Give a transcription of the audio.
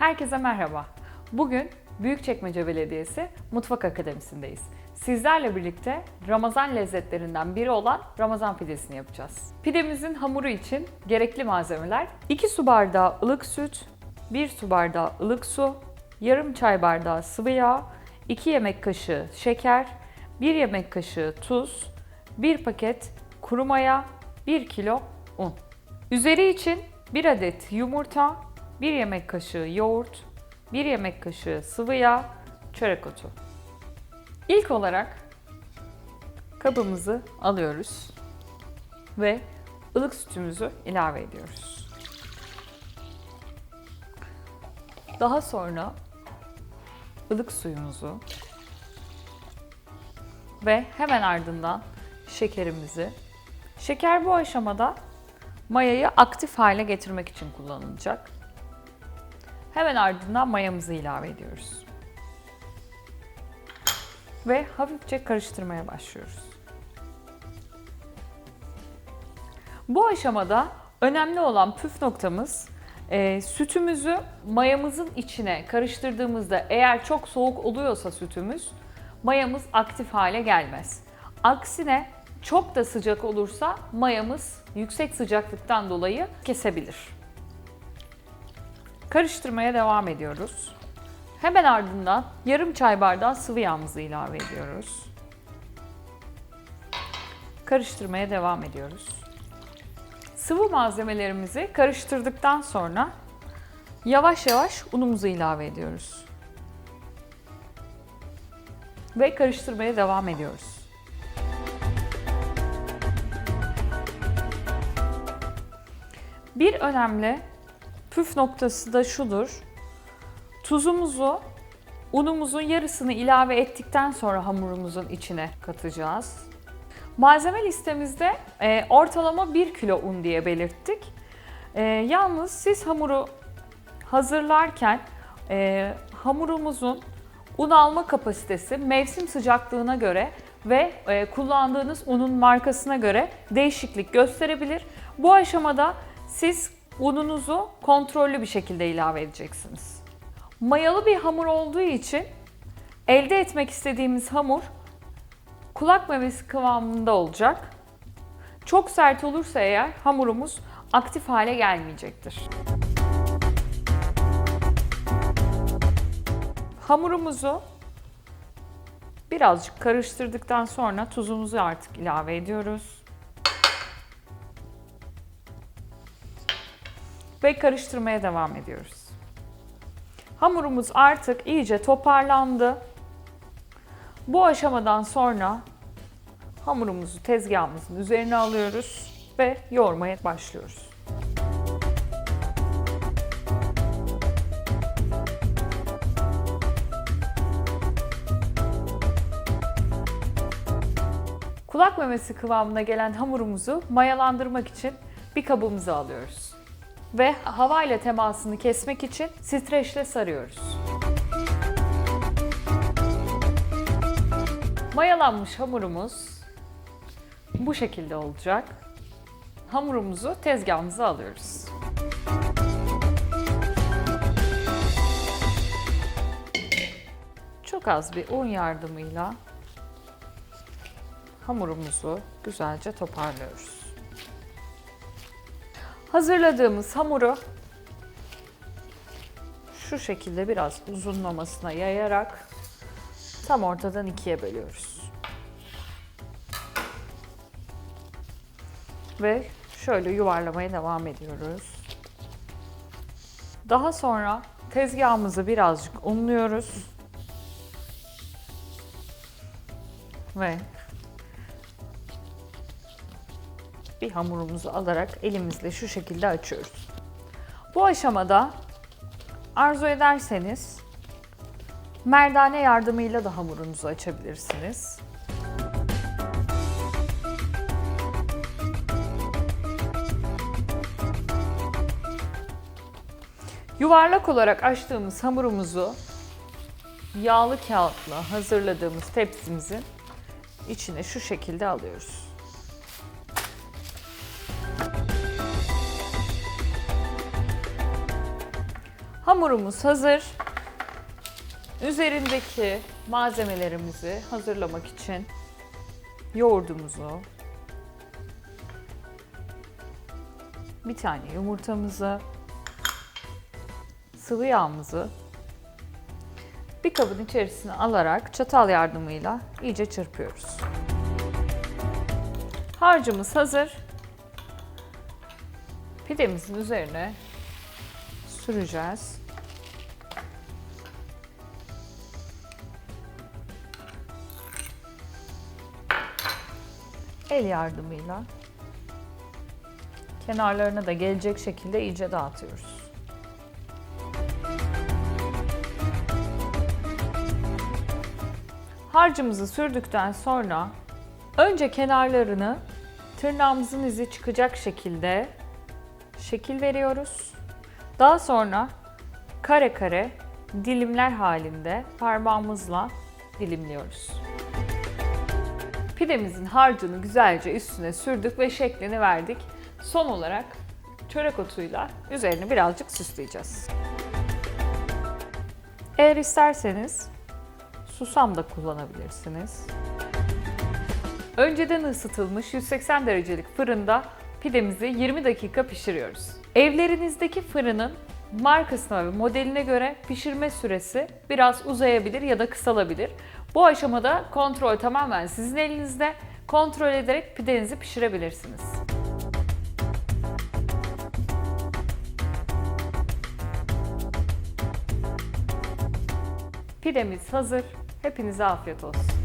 Herkese merhaba. Bugün Büyükçekmece Belediyesi Mutfak Akademisi'ndeyiz. Sizlerle birlikte Ramazan lezzetlerinden biri olan Ramazan pidesini yapacağız. Pidemizin hamuru için gerekli malzemeler 2 su bardağı ılık süt, 1 su bardağı ılık su, yarım çay bardağı sıvı yağ, 2 yemek kaşığı şeker, 1 yemek kaşığı tuz, 1 paket kuru maya, 1 kilo un. Üzeri için 1 adet yumurta, 1 yemek kaşığı yoğurt, 1 yemek kaşığı sıvı yağ, çörek otu. İlk olarak kabımızı alıyoruz ve ılık sütümüzü ilave ediyoruz. Daha sonra ılık suyumuzu ve hemen ardından şekerimizi. Şeker bu aşamada mayayı aktif hale getirmek için kullanılacak. Hemen ardından mayamızı ilave ediyoruz. Ve hafifçe karıştırmaya başlıyoruz. Bu aşamada önemli olan püf noktamız e, sütümüzü mayamızın içine karıştırdığımızda eğer çok soğuk oluyorsa sütümüz mayamız aktif hale gelmez. Aksine çok da sıcak olursa mayamız yüksek sıcaklıktan dolayı kesebilir. Karıştırmaya devam ediyoruz. Hemen ardından yarım çay bardağı sıvı yağımızı ilave ediyoruz. Karıştırmaya devam ediyoruz. Sıvı malzemelerimizi karıştırdıktan sonra yavaş yavaş unumuzu ilave ediyoruz. Ve karıştırmaya devam ediyoruz. Bir önemli püf noktası da şudur. Tuzumuzu unumuzun yarısını ilave ettikten sonra hamurumuzun içine katacağız. Malzeme listemizde e, ortalama 1 kilo un diye belirttik. E, yalnız siz hamuru hazırlarken e, hamurumuzun un alma kapasitesi mevsim sıcaklığına göre ve e, kullandığınız unun markasına göre değişiklik gösterebilir. Bu aşamada siz ununuzu kontrollü bir şekilde ilave edeceksiniz. Mayalı bir hamur olduğu için elde etmek istediğimiz hamur kulak memesi kıvamında olacak. Çok sert olursa eğer hamurumuz aktif hale gelmeyecektir. Hamurumuzu birazcık karıştırdıktan sonra tuzumuzu artık ilave ediyoruz. Ve karıştırmaya devam ediyoruz. Hamurumuz artık iyice toparlandı. Bu aşamadan sonra hamurumuzu tezgahımızın üzerine alıyoruz ve yoğurmaya başlıyoruz. Kulak memesi kıvamına gelen hamurumuzu mayalandırmak için bir kabımıza alıyoruz. Ve hava ile temasını kesmek için streçle sarıyoruz. Mayalanmış hamurumuz bu şekilde olacak. Hamurumuzu tezgahımıza alıyoruz. Çok az bir un yardımıyla hamurumuzu güzelce toparlıyoruz. Hazırladığımız hamuru şu şekilde biraz uzunlamasına yayarak tam ortadan ikiye bölüyoruz. Ve şöyle yuvarlamaya devam ediyoruz. Daha sonra tezgahımızı birazcık unluyoruz. Ve bir hamurumuzu alarak elimizle şu şekilde açıyoruz. Bu aşamada arzu ederseniz merdane yardımıyla da hamurunuzu açabilirsiniz. Yuvarlak olarak açtığımız hamurumuzu yağlı kağıtla hazırladığımız tepsimizin içine şu şekilde alıyoruz. Hamurumuz hazır. Üzerindeki malzemelerimizi hazırlamak için yoğurdumuzu, bir tane yumurtamızı, sıvı yağımızı bir kabın içerisine alarak çatal yardımıyla iyice çırpıyoruz. Harcımız hazır. Pidemizin üzerine süreceğiz. El yardımıyla kenarlarına da gelecek şekilde iyice dağıtıyoruz. Harcımızı sürdükten sonra önce kenarlarını tırnağımızın izi çıkacak şekilde şekil veriyoruz. Daha sonra kare kare dilimler halinde parmağımızla dilimliyoruz. Pidemizin harcını güzelce üstüne sürdük ve şeklini verdik. Son olarak çörek otuyla üzerini birazcık süsleyeceğiz. Eğer isterseniz susam da kullanabilirsiniz. Önceden ısıtılmış 180 derecelik fırında pidemizi 20 dakika pişiriyoruz. Evlerinizdeki fırının markasına ve modeline göre pişirme süresi biraz uzayabilir ya da kısalabilir. Bu aşamada kontrol tamamen sizin elinizde. Kontrol ederek pidenizi pişirebilirsiniz. Pidemiz hazır. Hepinize afiyet olsun.